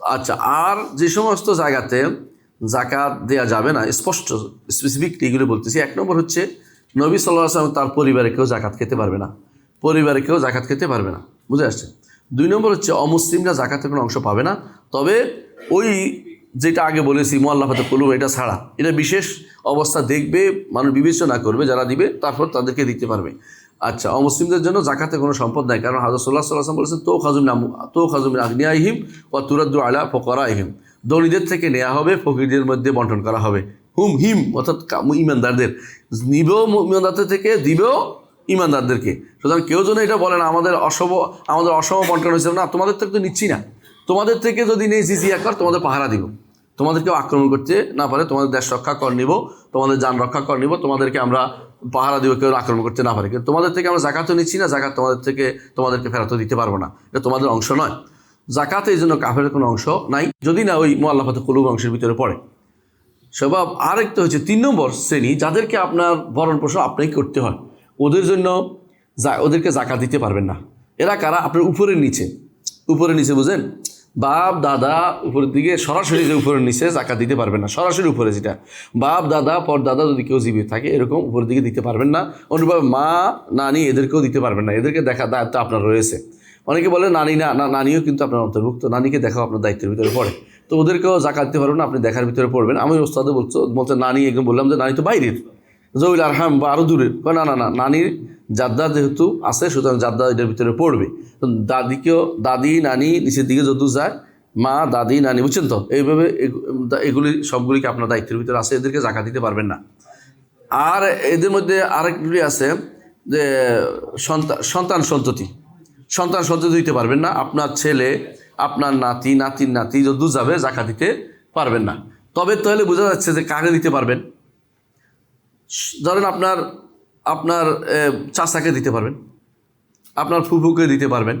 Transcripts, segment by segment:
আচ্ছা আর যে সমস্ত জায়গাতে জাকাত দেওয়া যাবে না, স্পষ্ট স্পেসিফিকলি এগুলো বলতেছি। এক নম্বর হচ্ছে, নবী সাল্লাহ তার পরিবারে কেউ জাকাত খেতে পারবে না। পরিবারে কেউ জাকাত খেতে পারবে না। বুঝে আসছে? দুই নম্বর হচ্ছে, অমুসলিমরা জাকাতের কোনো অংশ পাবে না। তবে ওই যেটা আগে বলেছি মোয়াল্লাফাতে কলুম এটা ছাড়া। এটা বিশেষ অবস্থা দেখবে, মানুষ বিবেচনা করবে, যারা দিবে, তারপর তাদেরকে দিতে পারবে। আচ্ছা অমুসলিমদের জন্য জাকাতে কোনো সম্পদ নাই, কারণ হাজর সাল্লাহ সাল্লাম বলেছেন তো খাজুম নাম তো খাজুম আগ্নিয়াহিম ও তুরাদ্দু আলা ফকরা আহিম দরিদের থেকে নেওয়া হবে, ফকিরদের মধ্যে বন্টন করা হবে। হুম, হিম, অর্থাৎ ইমানদারদের। নিবেও ইমানদারদের থেকে, দিবেও ইমানদারদেরকে। সুতরাং কেউ যেন এটা বলে না, আমাদের অসম আমাদের অসম বন্টন হয়েছে না, তোমাদের থেকে তো নিচ্ছি না। তোমাদের থেকে যদি নেই জিজিয়া কর তোমাদের পাহারা দিব। তোমাদেরকেও আক্রমণ করতে না পারে, তোমাদের দেশ রক্ষা কর নিব, তোমাদের যান রক্ষা কর নিব, তোমাদেরকে আমরা পাহারা দিব, কেউ আক্রমণ করতে না পারে। কিন্তু তোমাদের থেকে আমরা জাকাতও নিচ্ছি না, জাকাত তোমাদের থেকে, তোমাদেরকে ফেরতও দিতে পারব না। এটা তোমাদের অংশ নয়। জাকাতে এই জন্য কাফের কোনো অংশ নাই। যদি না ওই মোয়াল্লাফাতে কলুব অংশের ভিতরে পড়ে। স্বভাব আরেকটা হচ্ছে তিন নম্বর শ্রেণি, যাদেরকে আপনার ভরণ পোষণ আপনাকে করতে হয়। ওদের জন্য ওদেরকে জাকাত দিতে পারবেন না। এরা কারা? আপনার উপরের নিচে। উপরের নিচে বুঝেন? বাপ, দাদা, উপরের দিকে, সরাসরি যে উপরের নিচে জাকাত দিতে পারবেন না, সরাসরি উপরে যেটা। বাপ, দাদা, পর দাদা যদি কেউ জীবিত থাকে, এরকম উপরের দিকে দিতে পারবেন না। অনুভাবে মা, নানি এদেরকেও দিতে পারবেন না। এদেরকে দেখা, দায়িত্ব আপনার রয়েছে। অনেকে বলে, নানি না নানিও কিন্তু আপনার অন্তর্ভুক্ত। নানিকে দেখাও আপনার দায়িত্বের ভিতরে পড়ে। তো ওদেরকেও জাকাত দিতে পারবেন না, আপনি দেখার ভিতরে পড়বেন। আমি ওস্তাদে বলছো, বলছে, নানি একদম বললাম যে, নানি তো বাইরের। জহিল আরহাম বা আরও কয়, না না না, নানির জাদ্দা যেহেতু আছে, সুতরাং জাদ্দা এটার ভিতরে পড়বে। দাদিকেও, দাদি, নানি নিচের দিকে যদু যায়, মা, দাদি, নানি, বুঝছেন তো? এইভাবে এগুলি সবগুলিকে আপনার দায়িত্বের ভিতরে আছে, এদেরকে জাকা দিতে পারবেন না। আর এদের মধ্যে আরেকটি আছে যে সন্তান সন্তান সন্ততি। সন্তান সন্ততি দিতে পারবেন না, আপনার ছেলে, আপনার নাতি, নাতির নাতি যদু যাবে জাকা দিতে পারবেন না। তবে তাহলে বোঝা যাচ্ছে যে কাকে দিতে পারবেন? ধরেন আপনার আপনার চাচাকে দিতে পারবেন, আপনার ফুফুকে দিতে পারবেন,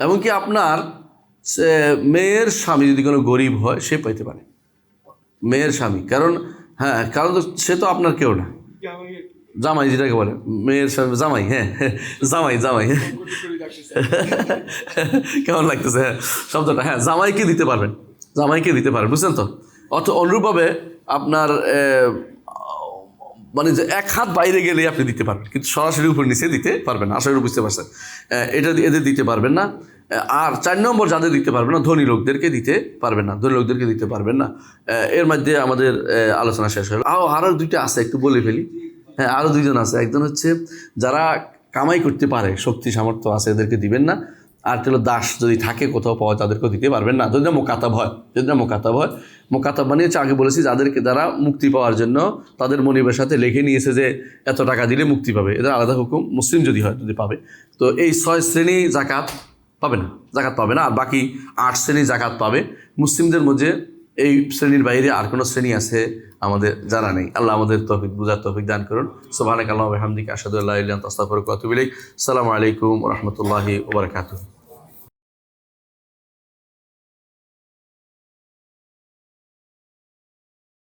এমনকি আপনার মেয়ের স্বামী যদি কোনো গরিব হয়, সে পাইতে পারে। মেয়ের স্বামী, কারণ হ্যাঁ কারণ তো সে তো আপনার কেউ না। জামাই যেটাকে বলে, মেয়ের স্বামী, জামাই হ্যাঁ জামাই জামাই। কেমন লাগতেছে হ্যাঁ শব্দটা হ্যাঁ জামাইকে দিতে পারবেন, জামাইকে দিতে পারবেন, বুঝছেন তো? অত অনুরূপভাবে আপনার মানে যে এক হাত বাইরে গেলে আপনি দিতে পারবেন, কিন্তু সরাসরি উপর নিচে দিতে পারবেন না। আশা করি বুঝতে পারছেন। এটা এদের দিতে পারবেন না। আর চার নম্বর, যাদের দিতে পারবেন না, ধনী লোকদেরকে দিতে পারবেন না। ধনী লোকদেরকে দিতে পারবেন না। এর মধ্যে আমাদের আলোচনা শেষ হলো। আরও আরও দুইটা আছে, একটু বলে ফেলি। হ্যাঁ আরও দুইজন আছে। একজন হচ্ছে যারা কামাই করতে পারে, শক্তি, সামর্থ্য আছে, এদেরকে দিবেন না। আর হলো দাস যদি থাকে, কোথাও পাওয়া তাদেরকেও দিতে পারবেন না। যদি না মোকাতাব হয়, যদি না মোকাতাব হয়। মোকাতাব মানে হচ্ছে, আগে বলেছি, যাদেরকে যারা মুক্তি পাওয়ার জন্য তাদের মনিবের সাথে লেখে নিয়েছে যে, এত টাকা দিলে মুক্তি পাবে। এদের আলাদা হুকুম, মুসলিম যদি হয়, যদি পাবে। তো এই ছয় শ্রেণি জাকাত পাবে না জাকাত পাবে না। আর বাকি আট শ্রেণি জাকাত পাবে। মুসলিমদের মধ্যে এই শ্রেণির বাইরে আর কোনো শ্রেণি আছে আমাদের জানা নেই। আল্লাহ আমাদের তফিক, বুঝার তফিক দান করুন। সোভানাক আল্লাহ হামদিকে আসাদুল্লাহ আস্তাফর কতুবিল সালামু আলাইকুম রহমতুল্লাহি ওবরাকাতুহ